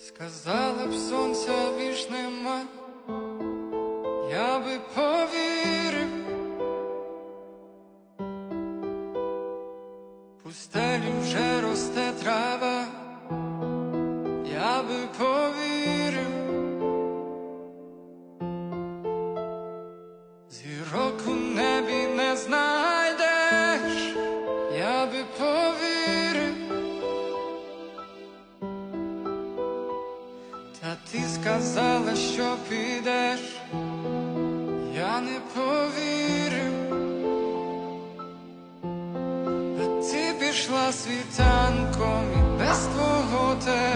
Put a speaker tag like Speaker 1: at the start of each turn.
Speaker 1: Сказала б сонця більш нема, я би повірив. Пустелі вже росте трава, я би повірив. Зірок у небі не знайдеш, я би повірив. Та ти сказала, що підеш, я не повірив, а ти пішла світанком і без твого тебе